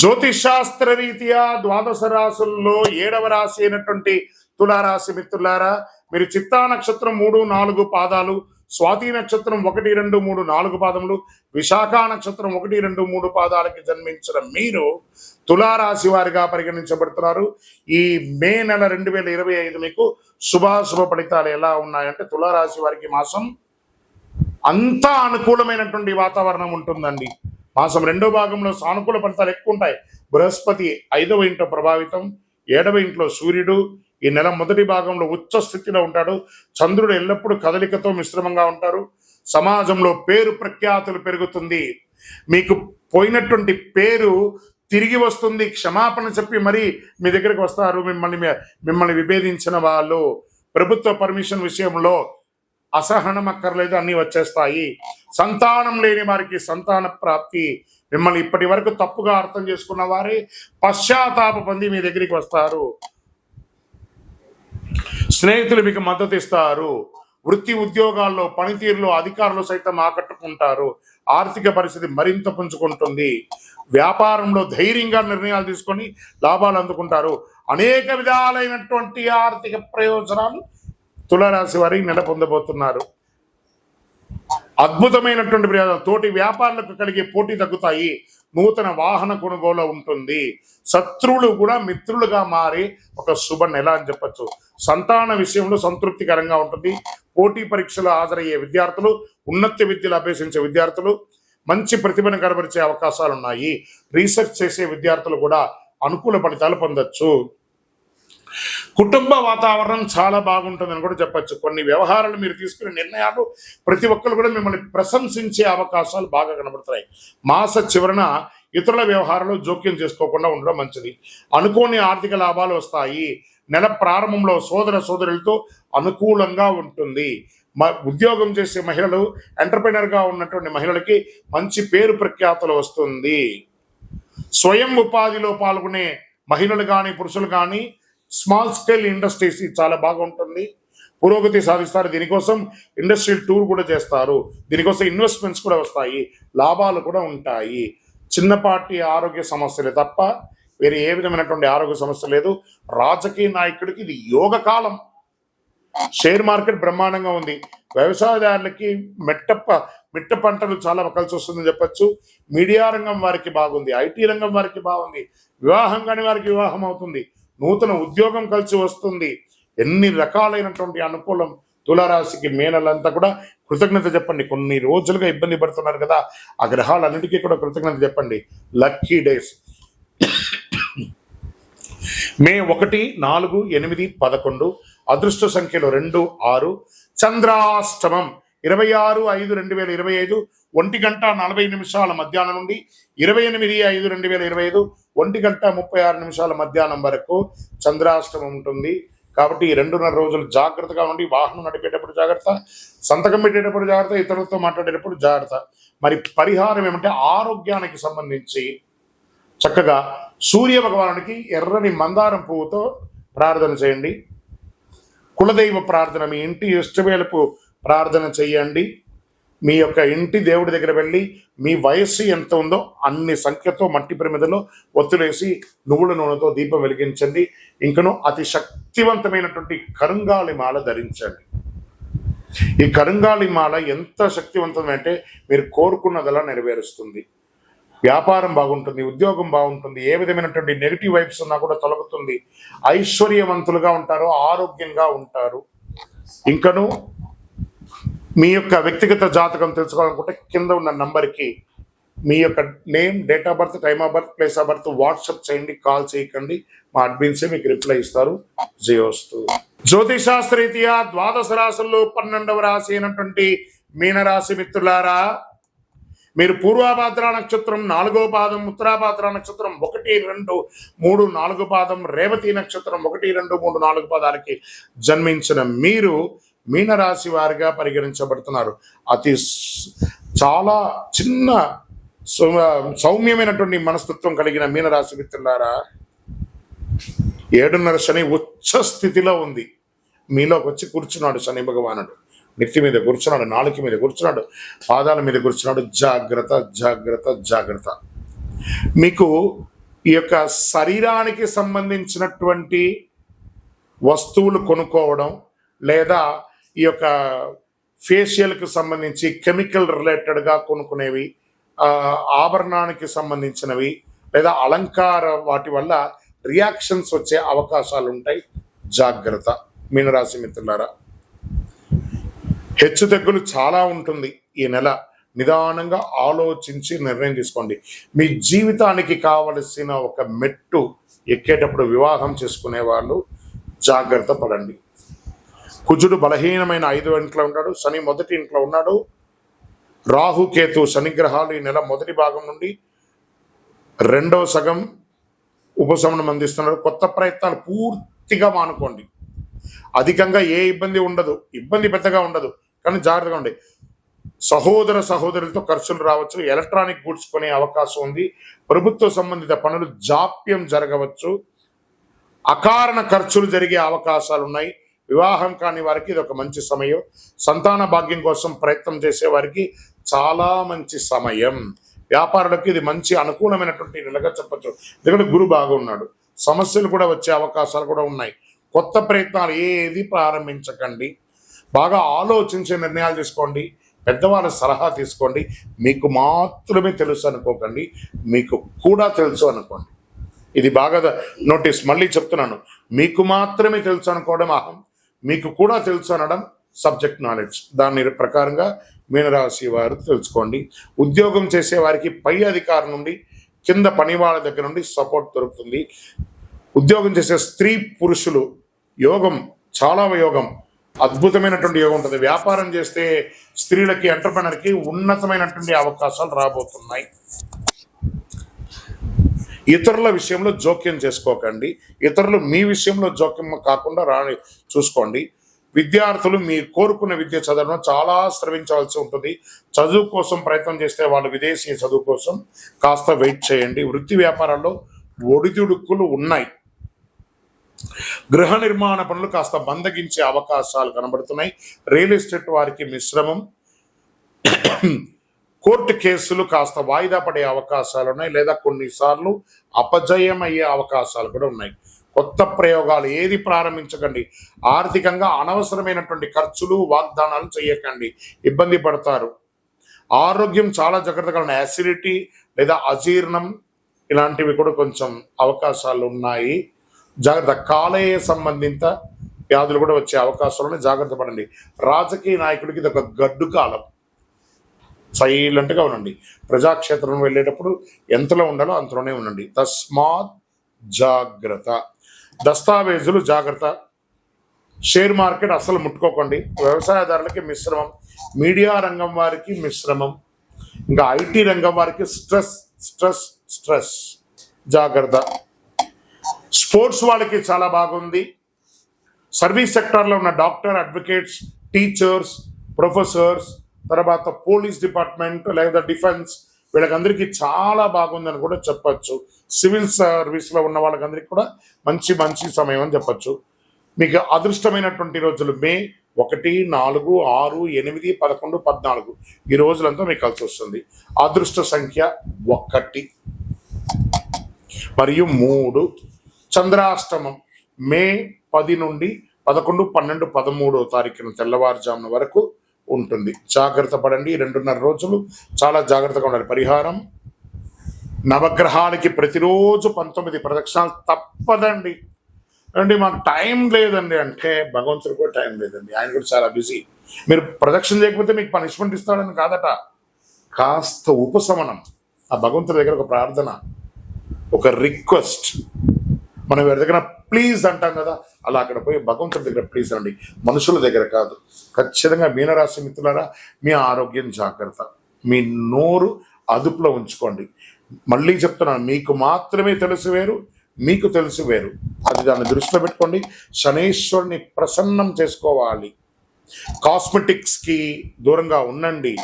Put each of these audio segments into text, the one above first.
జ్యోతిషాస్త్ర రీత్యా ద్వాదశ రాసుల్లో ఏడవ రాశి అయినటువంటి తులారాశి మిత్రులారా మీరు చిత్తా నక్షత్రం మూడు నాలుగు పాదాలు స్వాతి నక్షత్రం ఒకటి రెండు మూడు నాలుగు పాదములు విశాఖ నక్షత్రం ఒకటి రెండు మూడు పాదాలకి జన్మించిన మీరు తులారాశి వారిగా పరిగణించబడుతున్నారు. ఈ మే నెల రెండు వేల ఇరవై ఐదు మీకు శుభాశుభ ఫలితాలు ఎలా ఉన్నాయంటే తులారాశి వారికి మాసం అంతా అనుకూలమైనటువంటి వాతావరణం ఉంటుందండి. మాసం రెండో భాగంలో సానుకూల ఫలితాలు ఎక్కువ ఉంటాయి బృహస్పతి ఐదవ ఇంట్లో ప్రభావితం ఏడవ ఇంట్లో సూర్యుడు. ఈ నెల మొదటి భాగంలో ఉచ్చ స్థితిలో ఉంటాడు. చంద్రుడు ఎల్లప్పుడూ కదలికతో మిశ్రమంగా ఉంటారు. సమాజంలో పేరు ప్రఖ్యాతులు పెరుగుతుంది. మీకు పోయినటువంటి పేరు తిరిగి వస్తుంది. క్షమాపణ చెప్పి మరీ మీ దగ్గరికి వస్తారు. మిమ్మల్ని మిమ్మల్ని విభేదించిన వాళ్ళు. ప్రభుత్వ పర్మిషన్ విషయంలో అసహనం అక్కర్లేదు అన్నీ వచ్చేస్తాయి. సంతానం లేని వారికి సంతాన ప్రాప్తి. మిమ్మల్ని ఇప్పటి వరకు తప్పుగా అర్థం చేసుకున్న వారే పశ్చాత్తాప పొంది మీ దగ్గరికి వస్తారు. స్నేహితులు మీకు మద్దతు ఇస్తారు. వృత్తి ఉద్యోగాల్లో పనితీరులో అధికారులు సైతం ఆకట్టుకుంటారు. ఆర్థిక పరిస్థితి మరింత పుంజుకుంటుంది. వ్యాపారంలో ధైర్యంగా నిర్ణయాలు తీసుకొని లాభాలు అందుకుంటారు. అనేక విధాలైనటువంటి ఆర్థిక ప్రయోజనాలు తులారాశి వారి నెల పొందబోతున్నారు అద్భుతమైనటువంటి ప్రయోజనం. తోటి వ్యాపారులకు కలిగే పోటీ తగ్గుతాయి. నూతన వాహన కొనుగోలు ఉంటుంది. శత్రువులు కూడా మిత్రులుగా మారి ఒక శుభ నెల అని చెప్పచ్చు. సంతాన విషయంలో సంతృప్తికరంగా ఉంటుంది. పోటీ పరీక్షలు హాజరయ్యే విద్యార్థులు ఉన్నత విద్యలు అభ్యసించే విద్యార్థులు మంచి ప్రతిభను కనబరిచే అవకాశాలు ఉన్నాయి రీసెర్చ్ చేసే విద్యార్థులు కూడా అనుకూల ఫలితాలు పొందొచ్చు. కుటుంబ వాతావరణం చాలా బాగుంటుందని కూడా చెప్పొచ్చు. కొన్ని వ్యవహారాలు మీరు తీసుకునే నిర్ణయాలు ప్రతి ఒక్కరు కూడా మిమ్మల్ని ప్రశంసించే అవకాశాలు బాగా కనబడుతున్నాయి. మాస చివరన ఇతరుల వ్యవహారాలు జోక్యం చేసుకోకుండా ఉండడం మంచిది. అనుకోని ఆర్థిక లాభాలు వస్తాయి. నెల ప్రారంభంలో సోదర సోదరులతో అనుకూలంగా ఉంటుంది. మ ఉద్యోగం చేసే మహిళలు ఎంటర్ప్రినర్గా ఉన్నటువంటి మహిళలకి మంచి పేరు ప్రఖ్యాతులు వస్తుంది. స్వయం ఉపాధిలో పాల్గొనే మహిళలు కానీ పురుషులు కానీ స్మాల్ స్కేల్ ఇండస్ట్రీస్ ఇది చాలా బాగుంటుంది. పురోగతి సాధిస్తారు. దీనికోసం ఇండస్ట్రియల్ టూర్ కూడా చేస్తారు. దీనికోసం ఇన్వెస్ట్మెంట్స్ కూడా వస్తాయి. లాభాలు కూడా ఉంటాయి. చిన్నపాటి ఆరోగ్య సమస్యలే తప్ప వేరే ఏ విధమైనటువంటి ఆరోగ్య సమస్య లేదు. రాజకీయ నాయకుడికి ఇది యోగ కాలం. షేర్ మార్కెట్ బ్రహ్మాండంగా ఉంది. వ్యవసాయదారులకి మెట్ట మిట్ట పంటలు చాలా కలిసి వస్తుందని చెప్పచ్చు. మీడియా రంగం వారికి బాగుంది. ఐటీ రంగం వారికి బాగుంది. వివాహం కాని వారికి వివాహం అవుతుంది. నూతన ఉద్యోగం కలిసి వస్తుంది. ఎన్ని రకాలైనటువంటి అనుకూలం తులారాశికి మేనలంతా కూడా కృతజ్ఞత చెప్పండి. కొన్ని రోజులుగా ఇబ్బంది పడుతున్నారు కదా ఆ గ్రహాలన్నిటికీ కూడా కృతజ్ఞత చెప్పండి. Lucky days. మే ఒకటి నాలుగు ఎనిమిది పదకొండు అదృష్ట సంఖ్యలో రెండు ఆరు చంద్రాష్టమం. ఇరవై ఆరు ఐదు రెండు వేల ఇరవై ఐదు ఒంటి గంట నలభై నిమిషాల మధ్యాహ్నం నుండి ఇరవై ఎనిమిది ఐదు రెండు వేల ఇరవై ఐదు ఒంటి గంట ముప్పై ఆరు నిమిషాల మధ్యాహ్నం వరకు చంద్రాష్టమం ఉంటుంది. కాబట్టి ఈ రెండున్నర రోజులు జాగ్రత్తగా ఉండి వాహనం నడిపేటప్పుడు జాగ్రత్త సంతకం పెట్టేటప్పుడు జాగ్రత్త ఇతరులతో మాట్లాడేటప్పుడు జాగ్రత్త. మరి పరిహారం ఏమంటే ఆరోగ్యానికి సంబంధించి చక్కగా సూర్య భగవానుడికి ఎర్రని మందారం పువ్వుతో ప్రార్థన చేయండి. కులదైవ ప్రార్థన మీ ఇంటి ఇష్టవేలపు ప్రార్థన చేయండి మీ యొక్క ఇంటి దేవుడి దగ్గర వెళ్ళి మీ వయస్సు ఎంత ఉందో అన్ని సంఖ్యతో మట్టి ప్రమిదలో ఒత్తులేసి నువ్వుల నూనెతో దీపం వెలిగించండి. ఇంకను అతి శక్తివంతమైనటువంటి కరుంగాలి మాల ధరించండి. ఈ కరుంగాలి మాల ఎంత శక్తివంతమంటే మీరు కోరుకున్నదలా నెరవేరుస్తుంది. వ్యాపారం బాగుంటుంది ఉద్యోగం బాగుంటుంది ఏ విధమైనటువంటి నెగిటివ్ వైబ్స్ ఉన్నా కూడా తొలగుతుంది. ఐశ్వర్యవంతులుగా ఉంటారు ఆరోగ్యంగా ఉంటారు. ఇంకను మీ యొక్క వ్యక్తిగత జాతకం తెలుసుకోవాలనుకుంటే కింద ఉన్న నంబర్కి మీ యొక్క name date of birth time of birth place of birth WhatsApp చేయండి కాల్ చేయకండి. మా అడ్మిన్సే మీకు రిప్లై ఇస్తారు. జయోస్తు. జ్యోతిషాస్త్రరీత్యా ద్వాదశ రాశుల్లో పన్నెండవ రాశి అయినటువంటి మీనరాశి మిత్రులారా మీరు పూర్వాభాద్ర నక్షత్రం నాలుగో పాదం ఉత్తరాభాద్ర నక్షత్రం ఒకటి రెండు మూడు నాలుగు పాదం రేవతి నక్షత్రం ఒకటి రెండు మూడు నాలుగు పాదాలకి జన్మించిన మీరు మీనరాశి వారిగా పరిగణించబడుతున్నారు. అతి చాలా చిన్న సౌమ్యమైనటువంటి మనస్తత్వం కలిగిన మీనరాశి మిత్రులారా ఏడున్నర శని ఉచ్చ స్థితిలో ఉంది. మీలోకి వచ్చి కూర్చున్నాడు శని భగవానుడు. నెత్తి మీద కూర్చున్నాడు నాలుక మీద కూర్చున్నాడు పాదాల మీద కూర్చున్నాడు. జాగ్రత్త జాగ్రత్త జాగ్రత్త. మీకు ఈ యొక్క శరీరానికి సంబంధించినటువంటి వస్తువులు కొనుక్కోవడం లేదా ఈ యొక్క ఫేషియల్కి సంబంధించి కెమికల్ రిలేటెడ్గా కొనుక్కునేవి ఆభరణానికి సంబంధించినవి లేదా అలంకార వాటి వల్ల రియాక్షన్స్ వచ్చే అవకాశాలు ఉంటాయి జాగ్రత్త. మీనరాశి మిత్రులారా హెచ్చు తగ్గులు చాలా ఉంటుంది ఈ నెల. నిదానంగా ఆలోచించి నిర్ణయం తీసుకోండి. మీ జీవితానికి కావలసిన ఒక మెట్టు ఎక్కేటప్పుడు వివాహం చేసుకునే వాళ్ళు జాగ్రత్త పడండి. కుజుడు బలహీనమైన ఐదు ఇంట్లో ఉన్నాడు శని మొదటి ఇంట్లో ఉన్నాడు. రాహుకేతు శనిగ్రహాలు ఈ నెల మొదటి భాగం నుండి రెండవ సగం ఉపశమనం అందిస్తున్నారు. కొత్త ప్రయత్నాలు పూర్తిగా మానుకోండి. అధికంగా ఏ ఇబ్బంది ఉండదు. ఇబ్బంది పెద్దగా ఉండదు కానీ జాగ్రత్తగా ఉండే సహోదర సహోదరులతో ఖర్చులు రావచ్చు ఎలక్ట్రానిక్ గూడ్స్ కొనే అవకాశం ఉంది. ప్రభుత్వ సంబంధిత పనులు జాప్యం జరగవచ్చు. అకారణ ఖర్చులు జరిగే అవకాశాలు ఉన్నాయి. వివాహం కాని వారికి ఇది ఒక మంచి సమయం. సంతాన భాగ్యం కోసం ప్రయత్నం చేసే వారికి చాలా మంచి సమయం. వ్యాపారులకు ఇది మంచి అనుకూలమైనటువంటి నెలగా చెప్పచ్చు. ఎందుకంటే గురు బాగున్నాడు. సమస్యలు కూడా వచ్చే అవకాశాలు కూడా ఉన్నాయి. కొత్త ప్రయత్నాలు ఏది ప్రారంభించకండి. బాగా ఆలోచించే నిర్ణయాలు తీసుకోండి. పెద్దవాళ్ళ సలహా తీసుకోండి. మీకు మాత్రమే తెలుసు అనుకోకండి. మీకు కూడా తెలుసు అనుకోండి. ఇది బాగా నోటీస్ మళ్ళీ చెప్తున్నాను. మీకు మాత్రమే తెలుసు అనుకోవడం అహం. మీకు కూడా తెలుసు అనడం సబ్జెక్ట్ నాలెడ్జ్. దాని ప్రకారంగా మీనరాశి వారు తెలుసుకోండి. ఉద్యోగం చేసే వారికి పై అధికారం నుండి కింద పని వాళ్ళ దగ్గర నుండి సపోర్ట్ దొరుకుతుంది. ఉద్యోగం చేసే స్త్రీ పురుషులు యోగం చాలా యోగం. అద్భుతమైనటువంటి యోగం ఉంటుంది. వ్యాపారం చేస్తే స్త్రీలకి ఎంటర్ప్రినర్కి ఉన్నతమైనటువంటి అవకాశాలు రాబోతున్నాయి. ఇతరుల విషయంలో జోక్యం చేసుకోకండి. ఇతరులు మీ విషయంలో జోక్యం కాకుండా రాని చూసుకోండి. విద్యార్థులు మీరు కోరుకున్న విద్య చదవడం చాలా శ్రమించవలసి ఉంటుంది. చదువు కోసం ప్రయత్నం చేస్తే వాళ్ళు విదేశీ చదువు కోసం కాస్త వెయిట్ చేయండి. వృత్తి వ్యాపారాల్లో ఒడిదుడుకులు ఉన్నాయి. గృహ నిర్మాణ పనులు కాస్త మందగించే అవకాశాలు కనబడుతున్నాయి. రియల్ ఎస్టేట్ వారికి మిశ్రమం. కోర్టు కేసులు కాస్త వాయిదా పడే అవకాశాలు ఉన్నాయి. లేదా కొన్నిసార్లు అపజయం అయ్యే అవకాశాలు కూడా ఉన్నాయి. కొత్త ప్రయోగాలు ఏది ప్రారంభించకండి? ఆర్థికంగా అనవసరమైనటువంటి ఖర్చులు వాగ్దానాలు చేయకండి. ఇబ్బంది పడతారు. ఆరోగ్యం చాలా జాగ్రత్తగా ఉన్నాయి యాసిడిటీ లేదా అజీర్ణం ఇలాంటివి కూడా కొంచెం అవకాశాలు ఉన్నాయి. జాగ్రత్త. కాలేయ సంబంధిత వ్యాధులు కూడా వచ్చే అవకాశాలను జాగ్రత్త పడండి. రాజకీయ నాయకుడికి ఇది ఒక గడ్డు కాలం. సైలెంట్గా ఉండండి. ప్రజాక్షేత్రం వెళ్ళేటప్పుడు ఎంతలో ఉండాలో అంతలోనే ఉండండి. తస్మాత్ జాగ్రత్త. దస్తావేజులు జాగ్రత్త. షేర్ మార్కెట్ అసలు ముట్టుకోకండి. వ్యవసాయదారులకి మిశ్రమం. మీడియా రంగం వారికి మిశ్రమం. ఇంకా ఐటీ రంగం వారికి స్ట్రెస్ స్ట్రెస్ స్ట్రెస్. జాగ్రత్త. స్పోర్ట్స్ వాళ్ళకి చాలా బాగుంది. సర్వీస్ సెక్టార్లో ఉన్న డాక్టర్ అడ్వకేట్స్ టీచర్స్ ప్రొఫెసర్స్ తర్వాత పోలీస్ డిపార్ట్మెంట్ లేదా డిఫెన్స్ వీళ్ళకందరికీ చాలా బాగుందని కూడా చెప్పచ్చు. సివిల్ సర్వీస్లో ఉన్న వాళ్ళకందరికీ కూడా మంచి మంచి సమయం అని చెప్పచ్చు. మీకు అదృష్టమైనటువంటి రోజులు మే ఒకటి నాలుగు ఆరు ఎనిమిది పదకొండు పద్నాలుగు. ఈ రోజులంతా మీకు కలిసి వస్తుంది. అదృష్ట సంఖ్య ఒకటి. మరియు మూడు. చంద్రాష్టమం మే పది నుండి పదకొండు పన్నెండు పదమూడో తారీఖున తెల్లవారుజామున వరకు ఉంటుంది. జాగ్రత్త పడండి. రెండున్నర రోజులు చాలా జాగ్రత్తగా ఉండాలి. పరిహారం నవగ్రహాలకి ప్రతిరోజు పంతొమ్మిది ప్రదక్షిణాలు తప్పదండి. అండి మాకు టైం లేదండి అంటే భగవంతుడు కూడా టైం లేదండి. ఆయన కూడా చాలా బిజీ. మీరు ప్రదక్షిణ చేయకపోతే మీకు పనిష్మెంట్ ఇస్తాడని కాదట. కాస్త ఉపశమనం ఆ భగవంతుడి దగ్గర ఒక ప్రార్థన ఒక రిక్వెస్ట్. మనం ఎవరి దగ్గర ప్లీజ్ అంటాం కదా అలా అక్కడ పోయి భగవంతుడి దగ్గర ప్లీజ్ అండి. మనుషుల దగ్గర కాదు. ఖచ్చితంగా మీనరాశి మిత్రులారా మీ ఆరోగ్యం జాగ్రత్త. మీ నోరు అదుపులో ఉంచుకోండి. మళ్ళీ చెప్తున్నాను మీకు మాత్రమే తెలుసు వేరు మీకు తెలుసు వేరు. అది దాన్ని దృష్టిలో పెట్టుకోండి. శనేశ్వరుని ప్రసన్నం చేసుకోవాలి. కాస్మెటిక్స్కి దూరంగా ఉండండి.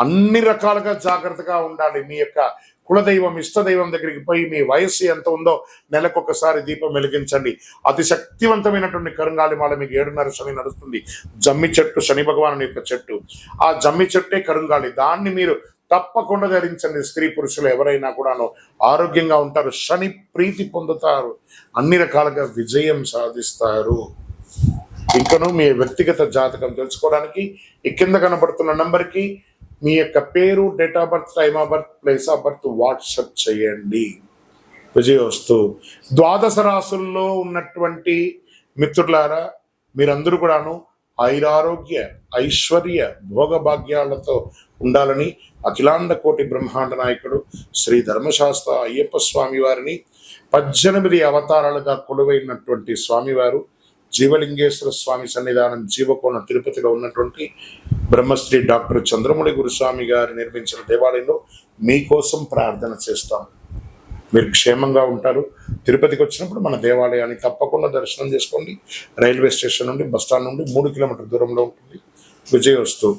అన్ని రకాలుగా జాగ్రత్తగా ఉండాలి. మీ యొక్క కులదైవం ఇష్టదైవం దగ్గరికి పోయి మీ వయస్సు ఎంత ఉందో నెలకొకసారి దీపం వెలిగించండి. అతి శక్తివంతమైనటువంటి కరుంగాలి మాల మీకు ఏడున్నర శని నడుస్తుంది. జమ్మి చెట్టు శని భగవాను యొక్క చెట్టు. ఆ జమ్మి చెట్టే కరుంగాలి. దాన్ని మీరు తప్పకుండా ధరించండి. స్త్రీ పురుషులు ఎవరైనా కూడాను ఆరోగ్యంగా ఉంటారు శని ప్రీతి పొందుతారు అన్ని రకాలుగా విజయం సాధిస్తారు. ఇంకను మీ వ్యక్తిగత జాతకం తెలుసుకోవడానికి ఈ కింద కనబడుతున్న నంబర్కి మీ యొక్క పేరు date of birth time of birth place of birth WhatsApp చేయండి. విజయోస్తు ద్వాదశ రాసుల్లో ఉన్నటువంటి మిత్రులారా మీరందరూ కూడాను ఐరారోగ్య ఐశ్వర్య భోగభాగ్యాలతో ఉండాలని అఖిలాండ కోటి బ్రహ్మాండ నాయకుడు శ్రీ ధర్మశాస్త్ర అయ్యప్ప స్వామి వారిని పద్దెనిమిది అవతారాలుగా కొలువైనటువంటి స్వామివారు జీవలింగేశ్వర స్వామి సన్నిధానం జీవకోణ తిరుపతిలో ఉన్నటువంటి బ్రహ్మశ్రీ డాక్టర్ చంద్రముడి గురుస్వామి గారు నిర్మించిన దేవాలయంలో మీకోసం ప్రార్థన చేస్తాం. మీరు క్షేమంగా ఉంటారు. తిరుపతికి వచ్చినప్పుడు మన దేవాలయాన్ని తప్పకుండా దర్శనం చేసుకోండి. రైల్వే స్టేషన్ నుండి బస్ స్టాండ్ నుండి మూడు కిలోమీటర్ దూరంలో ఉంటుంది. విజయ వస్తువు